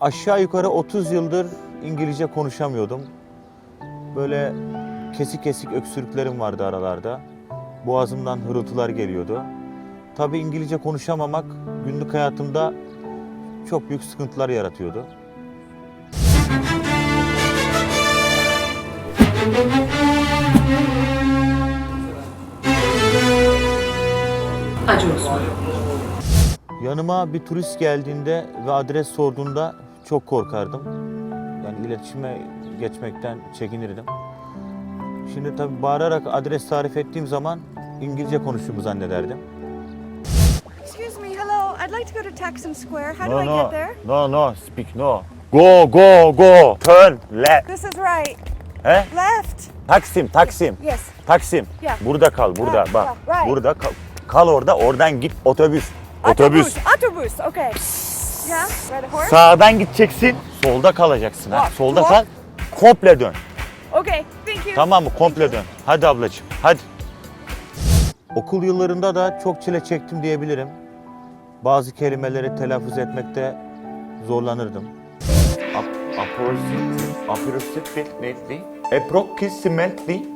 Aşağı yukarı 30 yıldır İngilizce konuşamıyordum. Böyle kesik kesik öksürüklerim vardı aralarda. Boğazımdan hırıltılar geliyordu. Tabii İngilizce konuşamamak günlük hayatımda çok büyük sıkıntılar yaratıyordu. Acı olsun. Yanıma bir turist geldiğinde ve adres sorduğunda çok korkardım. Yani iletişime geçmekten çekinirdim. Şimdi tabii bağırarak adres tarif ettiğim zaman İngilizce konuştuğumu zannederdim. Excuse me, hello. I'd like to go to Taksim Square. How do no, I no, get there? no, no, speak no. Go, go, go. Turn left. This is right. He? Left. Taksim, Taksim. Yes. Taksim. Yeah. Burada kal, burada. Ah, Bak. yeah, right. Burada kal. Kal orada, oradan git otobüs. Otobüs. Autobus. Okay. Yeah. Sağdan gideceksin, solda kalacaksın. Ha? Solda kal, komple dön. Okay. Thank you. Tamam mı? Komple dön. Hadi ablacığım, hadi. Okul yıllarında da çok çile çektim diyebilirim. Bazı kelimeleri telaffuz etmekte zorlanırdım. Ap- Approximately, approximately, approximately.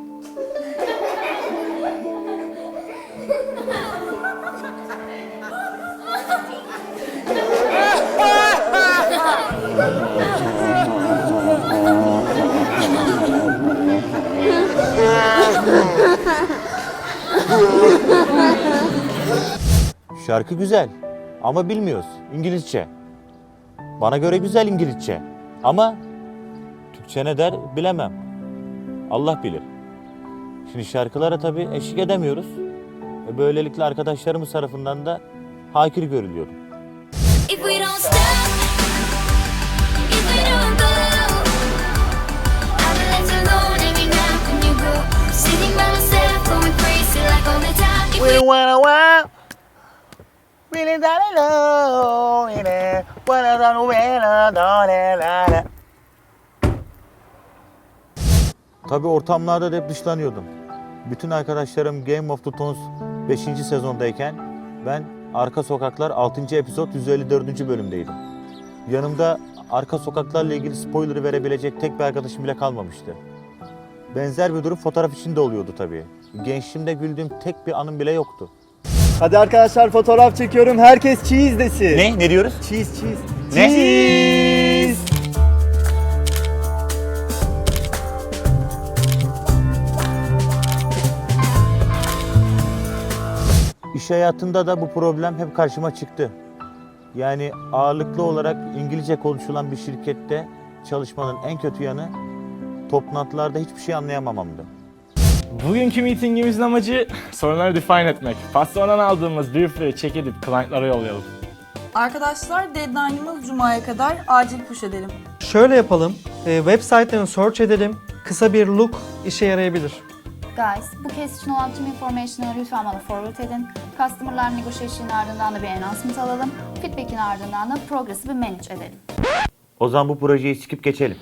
Şarkı güzel ama bilmiyoruz İngilizce. Bana göre güzel İngilizce ama Türkçe ne der bilemem. Allah bilir. Şimdi şarkılara tabii eşlik edemiyoruz. Böylelikle arkadaşlarımız tarafından da hakir görülüyorum. We wanna wow. Really darling low, yine. Wanna la, la. Tabii ortamlarda da hep dışlanıyordum. Bütün arkadaşlarım Game of Thrones 5. sezondayken ben Arka Sokaklar 6. episod 154. bölümdeydim. Yanımda Arka Sokaklarla ilgili spoiler verebilecek tek bir arkadaşım bile kalmamıştı. Benzer bir durum fotoğraf içinde oluyordu tabii. Gençliğimde güldüğüm tek bir anım bile yoktu. Hadi arkadaşlar fotoğraf çekiyorum. Herkes cheese desin. Ne? Ne diyoruz? Cheese cheese. Ne? Cheese. İş hayatında da bu problem hep karşıma çıktı. Yani ağırlıklı olarak İngilizce konuşulan bir şirkette çalışmanın en kötü yanı toplantılarda hiçbir şey anlayamamamdı. Bugünkü meetingimizin amacı sorunları define etmek. Patrondan aldığımız briefleri check edip client'lara yollayalım. Arkadaşlar deadline'ımız Cuma'ya kadar acil push edelim. Şöyle yapalım. e, web sitelerini search edelim. Kısa bir look işe yarayabilir. Guys, bu case için olan tüm information'ı lütfen bana forward edin. Customer'lar negotiation'ın ardından da bir announcement alalım. Feedback'in ardından da progress'ı bir manage edelim. O zaman bu projeyi skip geçelim.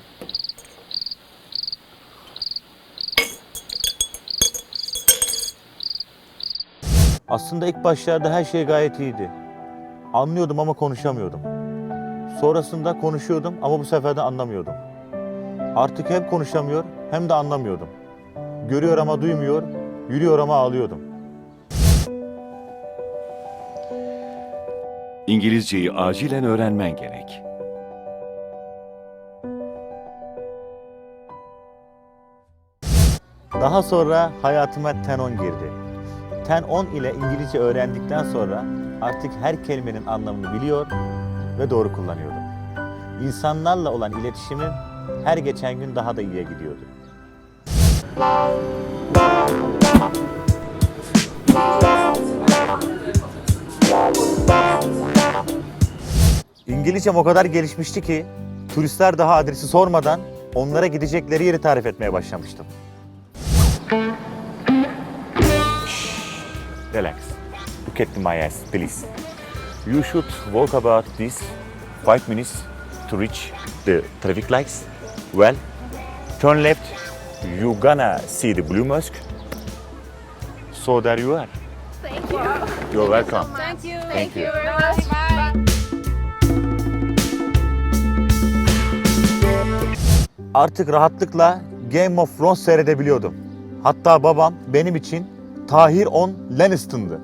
Aslında ilk başlarda her şey gayet iyiydi. Anlıyordum ama konuşamıyordum. Sonrasında konuşuyordum ama bu sefer de anlamıyordum. Artık hem konuşamıyor hem de anlamıyordum. Görüyor ama duymuyor, yürüyor ama ağlıyordum. İngilizceyi acilen öğrenmen gerek. Daha sonra hayatıma Tenon girdi. Ten 10 ile İngilizce öğrendikten sonra artık her kelimenin anlamını biliyor ve doğru kullanıyordum. İnsanlarla olan iletişimim her geçen gün daha da iyiye gidiyordu. İngilizcem o kadar gelişmişti ki turistler daha adresi sormadan onlara gidecekleri yeri tarif etmeye başlamıştım. Relax. Look at my ass, please. You should walk about this five minutes to reach the traffic lights. Well, turn left. You gonna see the blue mosque. So there you are. Thank you. You're welcome. Thank you. Thank you. artık rahatlıkla Game of Thrones seyredebiliyordum. Hatta babam benim için Tahir on Lannister'dı.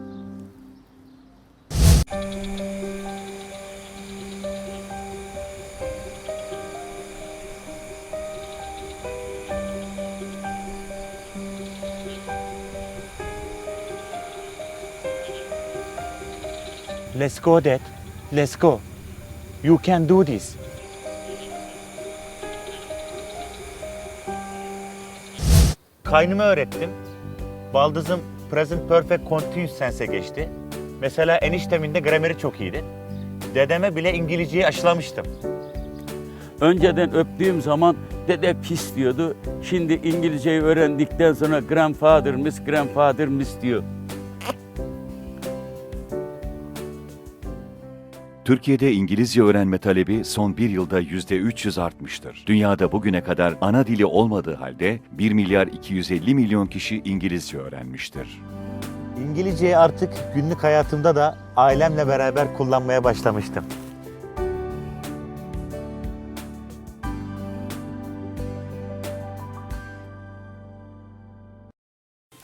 Let's go dad. Let's go. You can do this. Kaynıma öğrettim. Baldızım present perfect continuous tense'e geçti. Mesela eniştemin de grameri çok iyiydi. Dedeme bile İngilizceyi aşılamıştım. Önceden öptüğüm zaman dede pis diyordu. Şimdi İngilizceyi öğrendikten sonra grandfather miss, grandfather miss diyor. Türkiye'de İngilizce öğrenme talebi son bir yılda %300 artmıştır. Dünyada bugüne kadar ana dili olmadığı halde 1 milyar 250 milyon kişi İngilizce öğrenmiştir. İngilizceyi artık günlük hayatımda da ailemle beraber kullanmaya başlamıştım.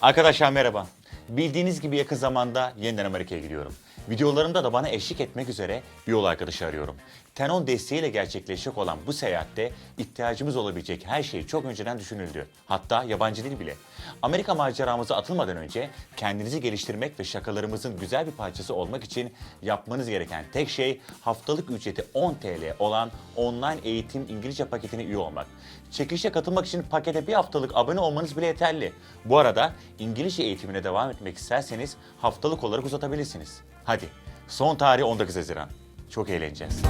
Arkadaşlar merhaba. Bildiğiniz gibi yakın zamanda yeniden Amerika'ya gidiyorum. Videolarımda da bana eşlik etmek üzere bir yol arkadaşı arıyorum. Tenon desteğiyle gerçekleşecek olan bu seyahatte ihtiyacımız olabilecek her şey çok önceden düşünüldü. Hatta yabancı dil bile. Amerika maceramıza atılmadan önce kendinizi geliştirmek ve şakalarımızın güzel bir parçası olmak için yapmanız gereken tek şey haftalık ücreti 10 TL olan online eğitim İngilizce paketine üye olmak. Çekilişe katılmak için pakete bir haftalık abone olmanız bile yeterli. Bu arada İngilizce eğitimine devam etmek isterseniz haftalık olarak uzatabilirsiniz. Hadi son tarih 19 Haziran. Çok eğleneceğiz.